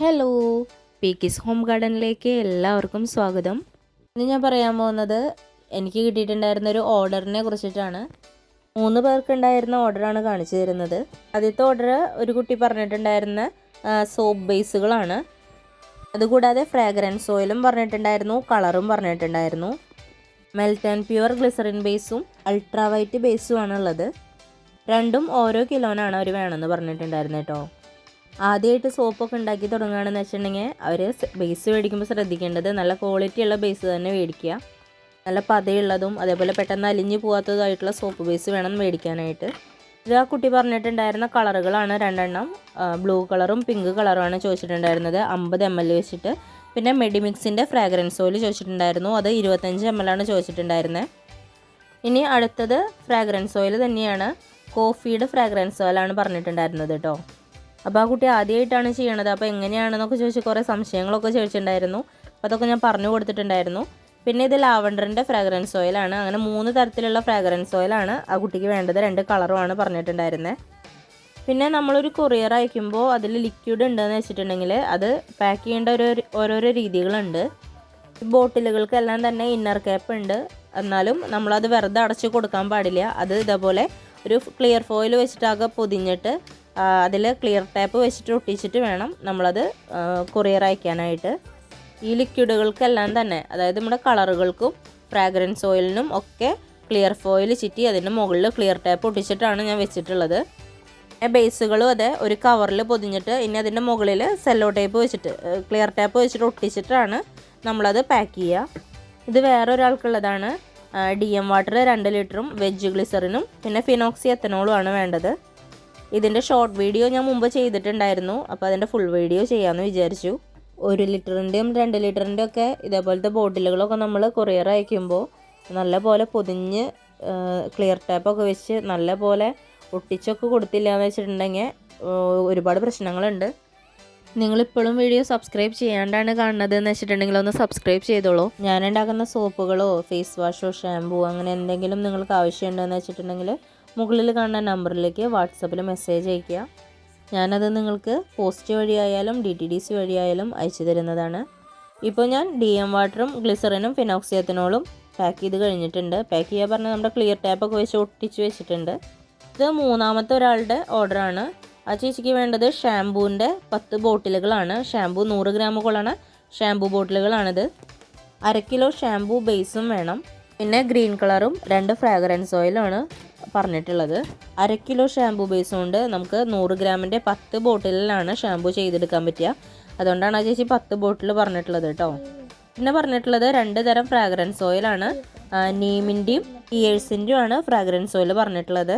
Hello പീക്കിസ് home ഗാർഡനിലേക്ക് എല്ലാവർക്കും സ്വാഗതം. ഇന്ന് ഞാൻ പറയാൻ പോകുന്നത് എനിക്ക് കിട്ടിയിട്ടുണ്ടായിരുന്ന ഒരു ഓർഡറിനെ കുറിച്ചിട്ടാണ്. മൂന്ന് പേർക്കുണ്ടായിരുന്ന ഓർഡറാണ് കാണിച്ചു തരുന്നത്. ആദ്യത്തെ ഓർഡർ ഒരു കുട്ടി പറഞ്ഞിട്ടുണ്ടായിരുന്ന സോപ്പ് ബേസുകളാണ്. അതുകൂടാതെ ഫ്രാഗ്രൻസ് ഓയിലും പറഞ്ഞിട്ടുണ്ടായിരുന്നു കളറും പറഞ്ഞിട്ടുണ്ടായിരുന്നു. മെൽറ്റ് ആൻഡ് പ്യുവർ ഗ്ലിസറിൻ ബേസും അൾട്രാ വൈറ്റ് ബേസും ഉള്ളത് രണ്ടും ഓരോ കിലോനാണ് അവർ വേണമെന്ന് പറഞ്ഞിട്ടുണ്ടായിരുന്നു കേട്ടോ ആദ്യമായിട്ട് സോപ്പൊക്കെ ഉണ്ടാക്കി തുടങ്ങുകയാണെന്ന് വെച്ചിട്ടുണ്ടെങ്കിൽ അവർ ബേസ് മേടിക്കുമ്പോൾ ശ്രദ്ധിക്കേണ്ടത് നല്ല ക്വാളിറ്റി ഉള്ള ബേസ് തന്നെ മേടിക്കുക. നല്ല പതയുള്ളതും അതേപോലെ പെട്ടെന്ന് അലിഞ്ഞു പോകാത്തതായിട്ടുള്ള സോപ്പ് ബേസ് വേണം മേടിക്കാനായിട്ട്. ഇത് ആ കുട്ടി പറഞ്ഞിട്ടുണ്ടായിരുന്ന കളറുകളാണ് രണ്ടെണ്ണം. ബ്ലൂ കളറും പിങ്ക് കളറുമാണ് ചോദിച്ചിട്ടുണ്ടായിരുന്നത്. അമ്പത് എം എൽ വെച്ചിട്ട്. പിന്നെ മെഡിമിക്സിന്റെ ഫ്രാഗ്രൻസ് ഓയിൽ ചോദിച്ചിട്ടുണ്ടായിരുന്നു. അത് ഇരുപത്തഞ്ച് എം എൽ ആണ് ചോദിച്ചിട്ടുണ്ടായിരുന്നത് ഇനി അടുത്തത് ഫ്രാഗ്രൻസ് ഓയിൽ തന്നെയാണ്. കോഫിയുടെ ഫ്രാഗ്രൻസ് ഓയിലാണ് പറഞ്ഞിട്ടുണ്ടായിരുന്നത് കേട്ടോ. അപ്പോൾ ആ കുട്ടി ആദ്യമായിട്ടാണ് ചെയ്യണത്. അപ്പോൾ എങ്ങനെയാണെന്നൊക്കെ ചോദിച്ച് കുറേ സംശയങ്ങളൊക്കെ ചോദിച്ചിട്ടുണ്ടായിരുന്നു. അപ്പോൾ അതൊക്കെ ഞാൻ പറഞ്ഞു കൊടുത്തിട്ടുണ്ടായിരുന്നു. പിന്നെ ഇത് ലാവണ്ടറിന്റെ ഫ്രാഗ്രൻസ് ഓയിലാണ് അങ്ങനെ മൂന്ന് തരത്തിലുള്ള ഫ്രാഗ്രൻസ് ഓയിലാണ് ആ കുട്ടിക്ക് വേണ്ടത്. രണ്ട് കളറുമാണ് പറഞ്ഞിട്ടുണ്ടായിരുന്നത് പിന്നെ നമ്മളൊരു കൊറിയർ അയക്കുമ്പോൾ അതിൽ ലിക്വിഡ് ഉണ്ടെന്ന് വെച്ചിട്ടുണ്ടെങ്കിൽ അത് പാക്ക് ചെയ്യേണ്ട ഓരോ ഓരോരോ രീതികളുണ്ട്. ബോട്ടിലുകൾക്കെല്ലാം തന്നെ ഇന്നർ ക്യാപ്പ് ഉണ്ട്. എന്നാലും നമ്മളത് വെറുതെ അടച്ച് കൊടുക്കാൻ പാടില്ല. അത് ഇതേപോലെ ഒരു ക്ലിയർ ഫോയിൽ വെച്ചിട്ടാകെ പൊതിഞ്ഞിട്ട് അതിൽ ക്ലിയർ ടാപ്പ് വെച്ചിട്ട് ഒട്ടിച്ചിട്ട് വേണം നമ്മളത് കൊറിയർ അയക്കാനായിട്ട്. ഈ ലിക്വിഡുകൾക്കെല്ലാം തന്നെ അതായത് നമ്മുടെ കളറുകൾക്കും ഫ്രാഗ്രൻസ് ഓയിലിനും ഒക്കെ ക്ലിയർ ഫോയിൽ ചിറ്റി അതിന്റെ മുകളിൽ ക്ലിയർ ടാപ്പ് ഒട്ടിച്ചിട്ടാണ് ഞാൻ വെച്ചിട്ടുള്ളത്. ബേസുകളും അതെ ഒരു കവറിൽ പൊതിഞ്ഞിട്ട് ഇനി അതിന്റെ മുകളിൽ സെല്ലോ ടേപ്പ് വെച്ചിട്ട് ക്ലിയർ ടാപ്പ് വെച്ചിട്ട് ഒട്ടിച്ചിട്ടാണ് നമ്മളത് പാക്ക് ചെയ്യുക. ഇത് വേറെ ഒരാൾക്കുള്ളതാണ് ഡി എം വാട്ടർ രണ്ട് ലിറ്ററും വെജ് ഗ്ലിസറിനും പിന്നെ ഫിനോക്സി എത്തനോളും ആണ് വേണ്ടത്. ഇതിന്റെ ഷോർട്ട് വീഡിയോ ഞാൻ മുമ്പ് ചെയ്തിട്ടുണ്ടായിരുന്നു. അപ്പോൾ അതിന്റെ ഫുൾ വീഡിയോ ചെയ്യാമെന്ന് വിചാരിച്ചു. ഒരു ലിറ്ററിന്റെയും രണ്ട് ലിറ്ററിന്റെ ഒക്കെ ഇതേപോലത്തെ ബോട്ടിലുകളൊക്കെ നമ്മൾ കൊറിയർ അയക്കുമ്പോൾ നല്ല പോലെ പൊതിഞ്ഞ് ക്ലിയർ ടാപ്പൊക്കെ വെച്ച് നല്ല പോലെ ഒട്ടിച്ചൊക്കെ കൊടുത്തില്ല എന്ന് വെച്ചിട്ടുണ്ടെങ്കിൽ ഒരുപാട് പ്രശ്നങ്ങളുണ്ട്. നിങ്ങളിപ്പോഴും വീഡിയോ സബ്സ്ക്രൈബ് ചെയ്യാണ്ടാണ് കാണുന്നത് എന്ന് വെച്ചിട്ടുണ്ടെങ്കിൽ ഒന്ന് സബ്സ്ക്രൈബ് ചെയ്തോളൂ. ഞാൻ ഉണ്ടാക്കുന്ന സോപ്പുകളോ ഫേസ് വാഷോ ഷാമ്പൂ അങ്ങനെ എന്തെങ്കിലും നിങ്ങൾക്ക് ആവശ്യമുണ്ടെന്ന് വെച്ചിട്ടുണ്ടെങ്കിൽ മുകളിൽ കാണുന്ന നമ്പറിലേക്ക് വാട്സപ്പിൽ മെസ്സേജ് അയയ്ക്കുക. ഞാനത് നിങ്ങൾക്ക് പോസ്റ്റ് വഴിയായാലും ഡി ടി ഡി സി വഴിയായാലും അയച്ചു തരുന്നതാണ്. ഇപ്പോൾ ഞാൻ ഡി എം വാട്ടറും ഗ്ലിസറിനും ഫിനോക്സിയത്തിനോളും പാക്ക് ചെയ്ത് കഴിഞ്ഞിട്ടുണ്ട്. പാക്ക് ചെയ്യാൻ പറഞ്ഞാൽ നമ്മുടെ ക്ലിയർ ടാപ്പൊക്കെ വെച്ച് ഒട്ടിച്ച് വെച്ചിട്ടുണ്ട്. ഇത് മൂന്നാമത്തെ ഒരാളുടെ ഓർഡറാണ് ആ ചേച്ചിക്ക് വേണ്ടത് ഷാമ്പൂവിന്റെ പത്ത് ബോട്ടിലുകളാണ്. ഷാമ്പൂ നൂറ് ഗ്രാമുകളാണ് ഷാമ്പൂ ബോട്ടിലുകളാണിത്. അര കിലോ ഷാമ്പൂ ബേസും വേണം. പിന്നെ ഗ്രീൻ കളറും രണ്ട് ഫ്രാഗ്രൻസ് ഓയിലാണ് പറഞ്ഞിട്ടുള്ളത്. അര കിലോ ഷാമ്പു ബേസ് കൊണ്ട് നമുക്ക് നൂറ് ഗ്രാമിന്റെ പത്ത് ബോട്ടിലാണ് ഷാമ്പു ചെയ്തെടുക്കാൻ പറ്റുക. അതുകൊണ്ടാണ് ആ ചേച്ചി പത്ത് ബോട്ടിൽ പറഞ്ഞിട്ടുള്ളത് കേട്ടോ. പിന്നെ പറഞ്ഞിട്ടുള്ളത് രണ്ട് തരം ഫ്രാഗ്രൻസ് ഓയിലാണ് നീമിന്റെയും ഇയേഴ്സിന്റെയും ആണ് ഫ്രാഗ്രൻസ് ഓയിൽ പറഞ്ഞിട്ടുള്ളത്.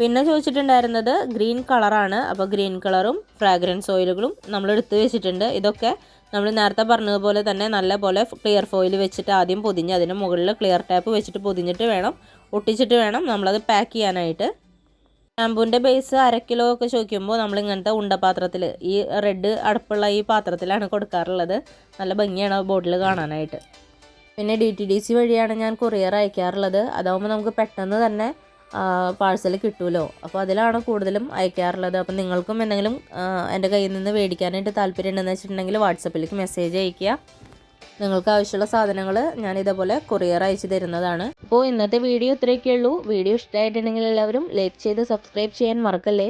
പിന്നെ ചോദിച്ചിട്ടുണ്ടായിരുന്നത് ഗ്രീൻ കളറാണ് അപ്പോൾ ഗ്രീൻ കളറും ഫ്രാഗ്രൻസ് ഓയിലുകളും നമ്മൾ എടുത്ത് വെച്ചിട്ടുണ്ട്. ഇതൊക്കെ നമ്മൾ നേരത്തെ പറഞ്ഞതുപോലെ തന്നെ നല്ല പോലെ ക്ലിയർ ഫോയിൽ വെച്ചിട്ട് ആദ്യം പൊതിഞ്ഞ് അതിന് മുകളിൽ ക്ലിയർ ടാപ്പ് വെച്ചിട്ട് പൊതിഞ്ഞിട്ട് വേണം ഒട്ടിച്ചിട്ട് വേണം നമ്മളത് പാക്ക് ചെയ്യാനായിട്ട്. ഷാമ്പൂവിന്റെ ബേസ് അര കിലോ ഒക്കെ ചോദിക്കുമ്പോൾ നമ്മൾ ഇങ്ങനത്തെ ഉണ്ടപാത്രത്തിൽ ഈ റെഡ് അടുപ്പുള്ള ഈ പാത്രത്തിലാണ് കൊടുക്കാറുള്ളത്. നല്ല ഭംഗിയാണ് ബോട്ടിൽ കാണാനായിട്ട്. പിന്നെ ഡി ടി ഡി സി വഴിയാണ് ഞാൻ കൊറിയർ അയക്കാറുള്ളത്. അതാവുമ്പോൾ നമുക്ക് പെട്ടെന്ന് തന്നെ പാഴ്സൽ കിട്ടുമല്ലോ അപ്പോൾ അതിലാണ് കൂടുതലും അയക്കാറുള്ളത്. അപ്പം നിങ്ങൾക്കും എന്തെങ്കിലും എന്റെ കയ്യിൽ നിന്ന് മേടിക്കാനായിട്ട് താല്പര്യം ഉണ്ടെന്ന് വെച്ചിട്ടുണ്ടെങ്കിൽ വാട്സപ്പിലേക്ക് മെസ്സേജ് അയയ്ക്കുക. നിങ്ങൾക്ക് ആവശ്യമുള്ള സാധനങ്ങൾ ഞാൻ ഇതേപോലെ കൊറിയർ അയച്ചു തരുന്നതാണ്. അപ്പോൾ ഇന്നത്തെ വീഡിയോ ഇത്രയൊക്കെയുള്ളൂ. വീഡിയോ ഇഷ്ടമായിട്ടുണ്ടെങ്കിൽ എല്ലാവരും ലൈക്ക് ചെയ്ത് സബ്സ്ക്രൈബ് ചെയ്യാൻ മറക്കല്ലേ?